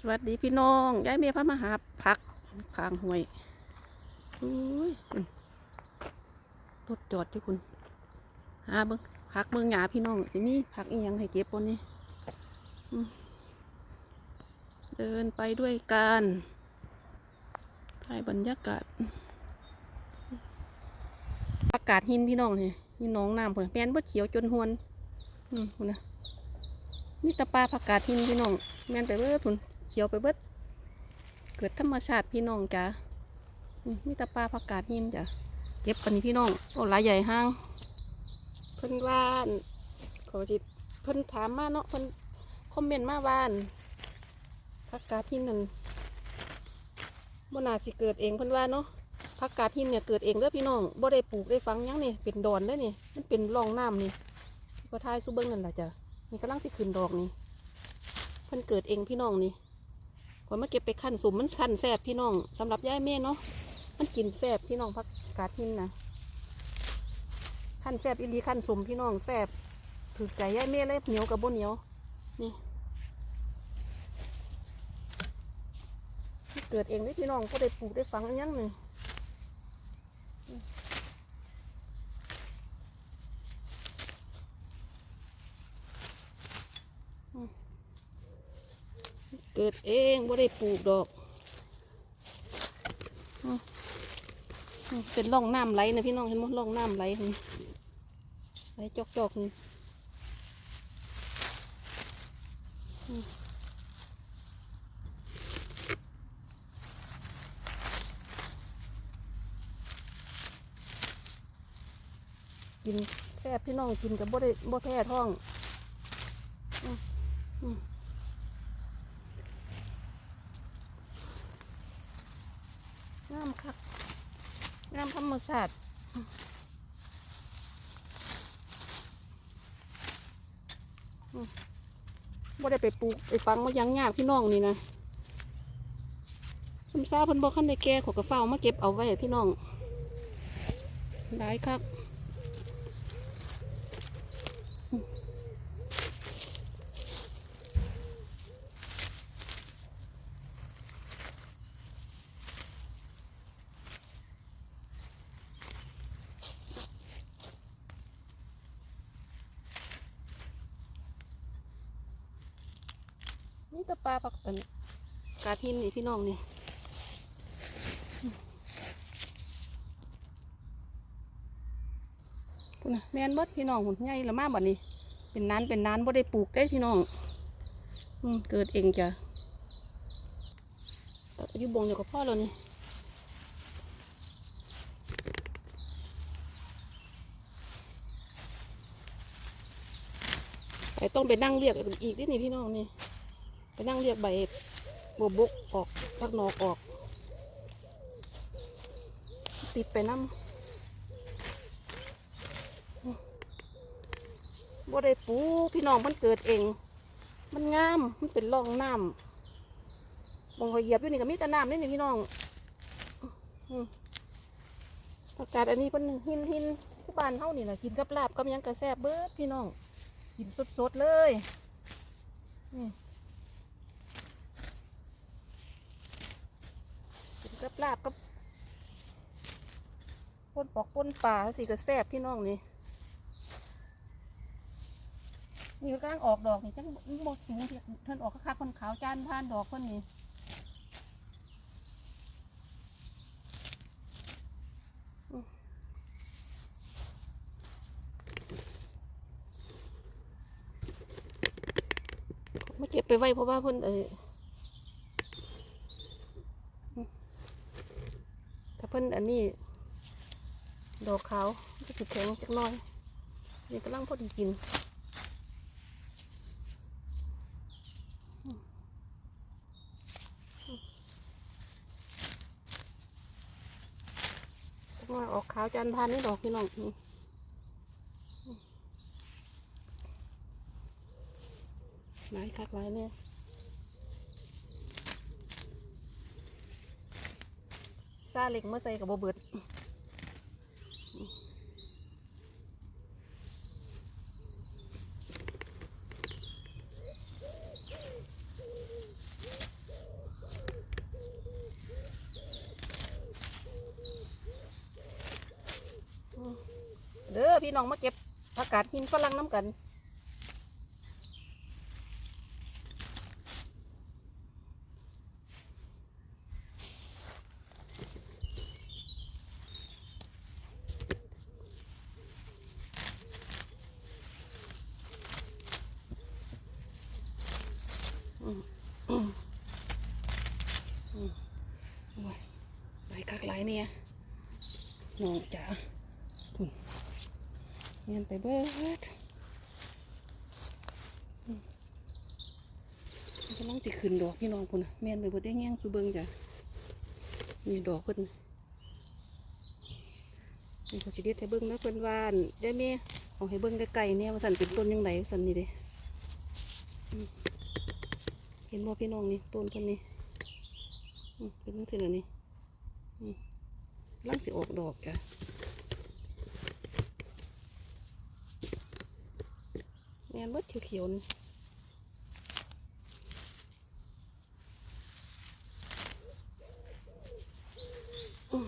สวัสดีพี่น้องยายเมียพระมหาพักข้างห้วยอุ้ยคุณรถจอดที่คุณหาเบิ้งพักเบิ้งหยาพี่น้องสิมีพักอีหยังให้เก็บบนนี้อืมเดินไปด้วยกันถ่ายบรรยากาศ อากาศหินพี่น้องนี่มีหน้องน้ำเพิ่นแมนบ่เขียวจนหวน อืมคุณนะนี่ตะปลาผักกาดหินพี่น้องแม่นไปเบิดพุ่น ขียวไปเบิด เกิดธรรมชาติพี่น้องจ้ะมีแตะปลาผักกาดหินจ้ะเก็บปันนี้พี่น้องโอ้หลายใหญ่ห้าง เพิ่นว่านขอจิเพิ่นถามมาเนาะเพิ่นคอมเมนต์มาว่านผักกาดหินนั่นบ่น่าสิเกิดเองเพิ่นว่าเนาะผักกาดหินเนี่ยเกิดเองเด้อพี่น้องบ่ได้ปลูกได้ฝังยังนี่เป็นดอนเลยนี่มันเป็นร่องน้ำนี่ก็ทายสู้เบิ่งนั่นแหละจ้ะนี่กำลังสิขึ้นดอกนี่เพิ่นเกิดเองพี่น้องนี่ ก่อนมาเก็บไปขั้นสุ่มมันขั้นแสบพี่น้องสำหรับย่ายเม่เนาะมันกินแสบพี่น้องพักกาดทินนะขั้นแสบอีลีขั้นสุ่มพี่น้องแสบถือใจย่ายเม่เลยเหนียวกับบนเหนียวนี่เกิดเองได้พี่น้องก็ได้ปลูกได้ฟังอันยังหนึ่ง เกิดเองไม่ได้ปลูกดอกเป็นร่องน้ำไหลนะพี่น้องเห็นไหมร่องน้ำไหลนี่ไหลจอกๆนี่กินแซ่บพี่น้องกินกับบ่ได้บ่แพ้ท้อง อืมอืม งามคักงามธรรมศาติอืมบ่ได้ไปปลูกไปฟังมายังยากพี่น้องนี่นะสมซาเพิ่นบอกขั้นได้แก่ขอกระเฝ้ามาเก็บเอาไว้พี่น้องได้ครับ ตะปลาปักอันกาทินนี่พี่น้องนี่อืมพุ่นะแมนเบิดพี่น้องหุ่นใหญ่ละมาบัดนี้เป็นนานเป็นนานบ่ได้ปลูกได้พี่น้องอืมเกิดเองจ้ะอายุบงเดียวกับพ่อแล้วนี่ไปต้องไปนั่งเรียกอีกนิดนี่พี่น้องนี่ ไปนั่งเรียกใบบัวบกออกพักนอกออก ติดไปน้ำบ่ได้ปูพี่น้องมันเกิดเอง มันงาม มันเป็นร่องน้ำบองหอยเหยียบอยู่นี่ก็มีแต่น้ำนี่นี่พี่น้องอากาศอันนี้เป็นหินหินที่บ้านเฮานี่แหละกินกับลาบกับหยังกระแซบเบิดพี่น้อง กินสดๆเลยนี่ กับลาบกับปนปอกปนป่าสิก็แซบพี่น้องนี่นี่ก็กำลังออกดอกนี่จังบกสูงที่ท่านออกก็คักคนขาวจานผ่านดอกคนนี้อืมมาเก็บไปไว้เพราะว่าเพิ่นเออ ถ้าเพิ่นอันนี้ ดอกขาวก็สิแข็งจักน้อย นี่กำลังพอดีกินกหน้อยออกขาวจานพานนี่ดอกพี่น้องนี่หลายคักหลายเนี่ย้าเล็กเมื่อใส่กับโบเบิดเด้อพี่น้องมาเก็บผักกาดหินฝรั่งน้ำกัน เนี่ยน้องจ๋าทุนเงียนไปเบิดอืมมันกำลังจะขึ้นดอกพี่น้องคุณเมียนไปเบิดได้แง่งสูเบิงจ้ะนี่ดอกเพิ่นนี่เขาสิเด็ดให้เบิ่งนะเพิ่นวานได้แม่เอาให้เบิ่งไกลๆเนี่ยว่าสันเป็นต้นยังไงสันนี่เด้เห็นบ่พี่น้องนี่ต้นต้นนี้เป็นจังซี่ล่ะนี่ อืมลังสิออกดอกจ้ะแมนบดเขียวๆนี่อืม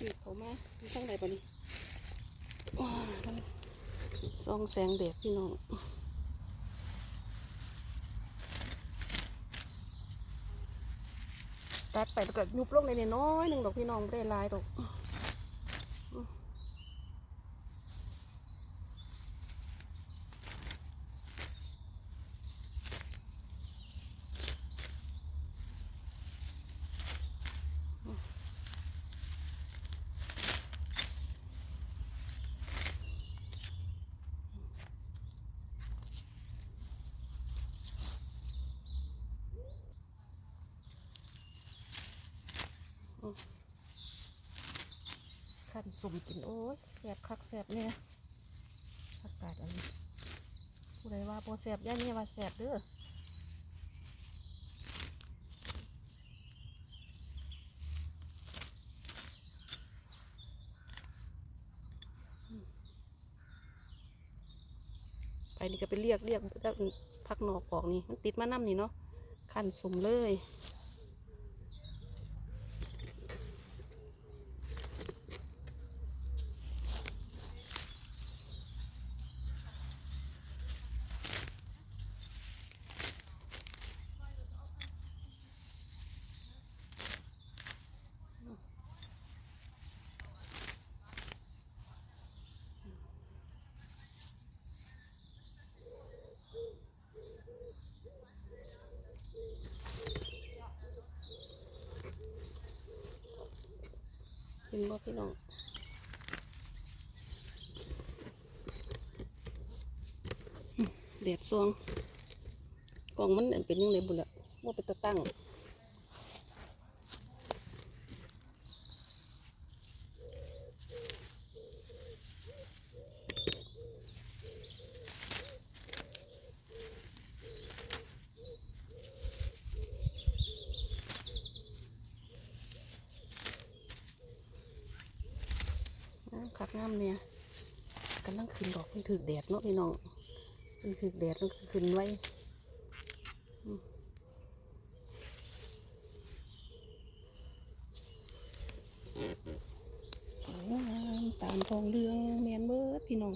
นี่เขามาอยู่ทางใดปะนี่ว้าวมันส่ องแสงแดดพี่น้องตัดไปแล้วก็ยุบลงในน้อยหนึ่งดอกพี่น้องไม่ได้ลายดอก ขั้นสุ่มกินโอ้ยแสบคักแสบเนี่ยอากาศอันนี้ผู้ใดว่าโปแสบย่านี่ว่าแสบเด้อไปนี่ก็ไปเรียกเรียกแล้วพักนอกออกนี่มันติดมาน้ำนี่เนาะขั้นสุ่มเลย นบ่พี่น้องแดดซวงกล่องมันเป็นยังไงบุญละว่าไปตะตั้งักงามเนี่ยกำลังขึ้นดอกมันถือแดดเนาะพี่น้องมันถือแดดมันขึ้นไว้ สวยงามตามทองเรืองแมนเบิดพี่น้อง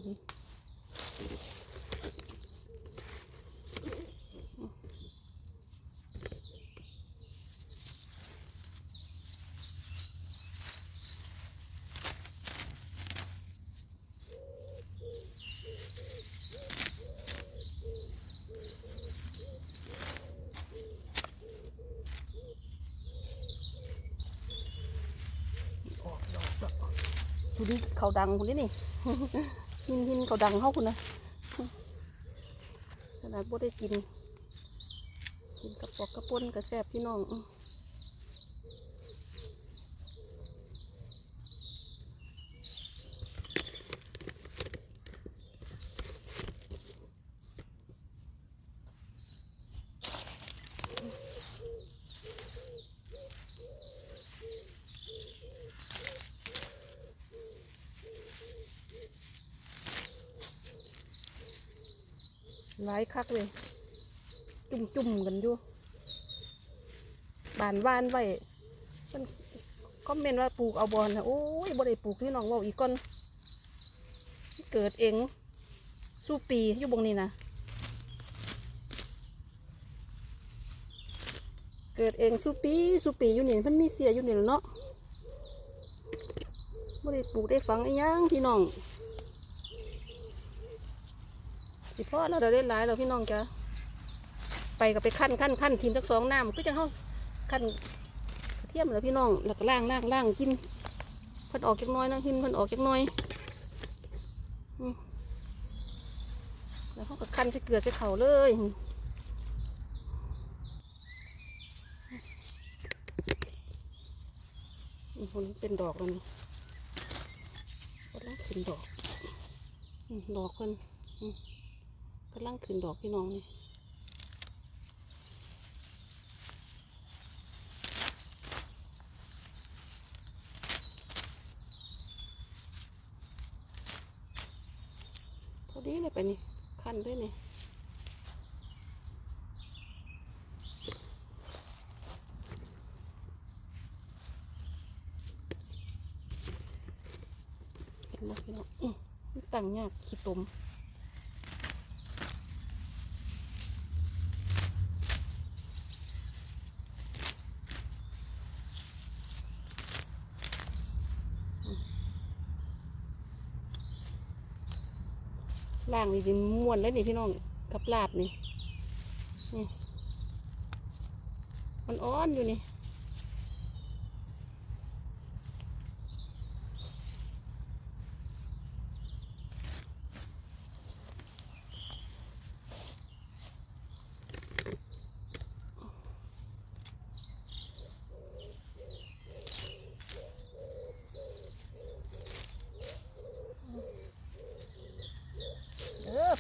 ออกดอกดอก สุดเขาดังคนนี้นี่หินหินเขาดังเขาคุณนะขนาดบ่ได้กิน กินกระปอกกระป้นกระแซบพี่น้อง หลายคักเลย จุ่มจุ่มๆกันอยู่บานว่านไว้มันคอมเมนต์ว่าปลูกเอาบอลนะโอ้ยบ่ได้ปลูกนี่น้องว่าอีกก่อนเกิดเองสู้ปีอยู่บงนี้นะเกิดเองสู้ปีสู้ปีอยู่นี่มันมีเสียอยู่นี่แหละเนาะบ่ได้ปลูกได้ฝังอีหยังพี่น้อง สิพ่อเราได้หลายเราพี่น้องจ้ะไปก็ไปขั้นขั้นขั้นทีมทั้งสองน้ำก็จะเข้าขั้นเทียมแล้วพี่น้องแล้วก็ล่างล่างล่างกินเพิ่นออกจักน้อยนะหินเพิ่นออกจักน้อยแล้วเขาก็ขั้นใส่เกลือใส่เข่าเลยคนเป็นดอกแล้วนี่กำลังขึ้นดอก ดอกเพิ่นอื กำลังขึ้นดอกพี่น้องนี่พอดีเลยไปนี่ขั้นด้วยนี่เห็นไหมพี่น้องตั้งยากขี้ตม ล่างนี่สิม้วนเลยนี่พี่น้องกับลาบนี่นี่มันอ่อนอยู่นี่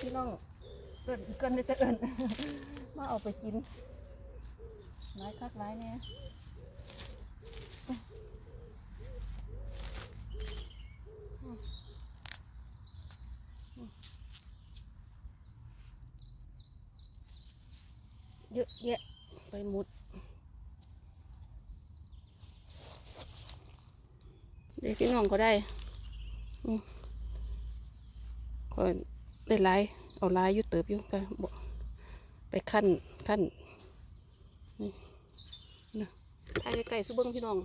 พี่น้องเกินเกินได้แต่เอินมาเอาไปกินหลายคักหลายเนี่ยเยอะแยะไปหมดเด็กพี่น้องก็ได้ก็ ได้หลายเอาลายยู่เติบอยู่ก็บ่ไปขั้นขั้นนี่นะถ่ายใกล้ๆสุเบิ้งพี่น้อง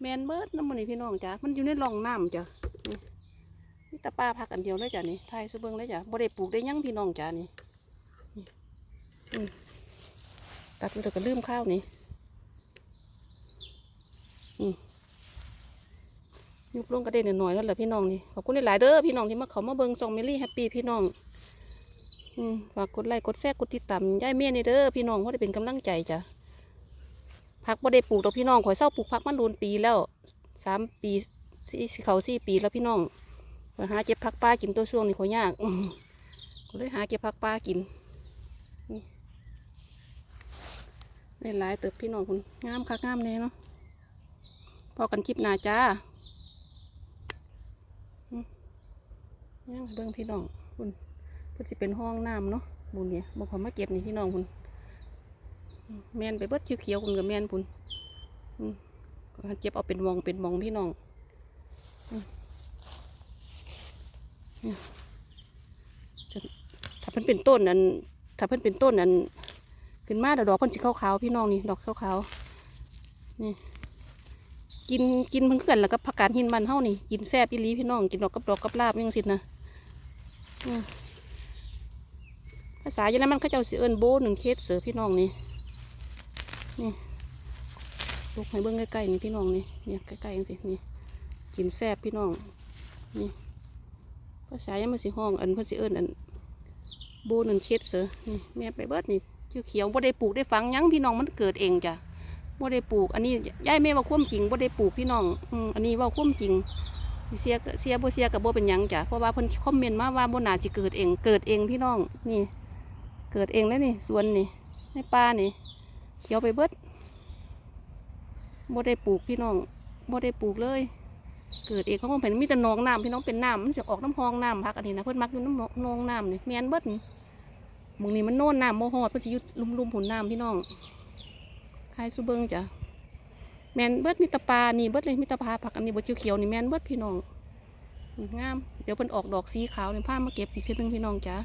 แมนเบิดน้ำมันนี่พี่น้องจ้ะมันอยู่ในร่องน้ำจ้ะนี่ตาป้าพักอันเดียวเลยจ้ะนี่ถ่ายสุเบิ้งเลยจ้ะบ่ได้ปลูกได้ยังพี่น้องจ้ะนี่นี่ตัดมันเดี๋ยวก็ลืมข้าวนี่อืม ยุบลงกระเด็นหน่อยแล้วเหรอพี่น้องนี่ขอบคุณหลายเด้อพี่น้องที่มาเขามาเบิ่งซองเมลี่แฮปปี้พี่น้องอืมฝากกดไลค์กดแชร์กดติดตามย่ายเมียนี่เด้อพี่น้องเพราะเป็นกำลังใจจ้ะพักบ่ได้ปลูกดอกพี่น้องข่อยเศร้าปลูกพักมันโดนปีแล้วสามปีสี่เขาสี่ปีแล้วพี่น้องขอยหาเจ็บพักปลากินตัวช่วงนี่ข่อยยากอืมก็เลยหาเก็บพักปลากินนี่ได้หลายเติบพี่น้องคุณงามคักงามแน่เนาะพอกันคลิปหน้าจ้า ย่างเบิ่งพี่น้องคุณพิ่นสิเป็นห้องน้ำเนาะบุญเนี่ยบ่ขอมาเก็บนี่พี่น้องคุณแมนไปเบิดเขียวๆคุณกับแมนคุณอืมเจ็บเอาเป็นมองเป็นมองพี่น้องจะถ้าเพิ่นเป็นต้นอันถ้าเพิ่นเป็นต้นอันขึ้นมาดอกเพิ่นสิขาวๆพี่น้องนี่ดอกขาวๆนี่กินกินเพิ่นคือกันแล้วก็ผักกาดหินมันเฮานี่กินแซ่บอีลีพี่น้องกินดอกกับดอกกับลาบยังสินะอืม ภาษาเยอรมันเขาเจ้าสิเอิ้นโบหนึ่งเคสเสือพี่น้องนี่นี่ลูกให้เบิ่งใกล้ๆนี่พี่น้องนี่เนี่ยใกล้ๆจังสินี่กินแซ่บพี่น้องนี่ภาษายังมันสิห้องอันเพิ่นสิเอิ้นอันโบหนึ่งเคสเสือนี่แม่ไปเบิดนี่เขียวๆบ่ได้ปลูกได้ฝังยังพี่น้องมันเกิดเองจ้ะบ่ได้ปลูก อันนี้ยายแม่ว่าความจริงบ่ได้ปลูกพี่น้องอืมอันนี้ว่าความจริง เสียก็เสียบ่เสียก็บ่เป็นหยังจ้ะเพราะว่าเพิ่นคอมเมนต์มาว่าบ่น่าสิเกิดเอง เกิดเองพี่น้องนี่ เกิดเองแล้วนี่สวนนี่ในป่านี่ เขียวไปเบิดบ่ได้ปลูกพี่น้องบ่ได้ปลูกเลย เกิดเองเขาคงเป็นมีแต่หนองน้ำพี่น้องเป็นน้ำมันจะออกน้ำหองน้ำพักอันนี้นะเพิ่นมักอยู่น้ำหนองน้ำนี่แมนเบิดมองนี้มันโน่นน้ำโมหอดเพิ่นสิอยู่ลุ่มๆหุ่นน้ำพี่น้องทายสุเบิงจ้ะ แมนเบิดมีตะปลานี่เบิดเลยมีตะปลาผักอันนี้บดเขียวๆนี่แมนเบิดพี่น้องงามเดี๋ยวเพิ่นออกดอกสีขาวนี่ผ้ามาเก็บอีกทีนึงพี่น้องจ้ะ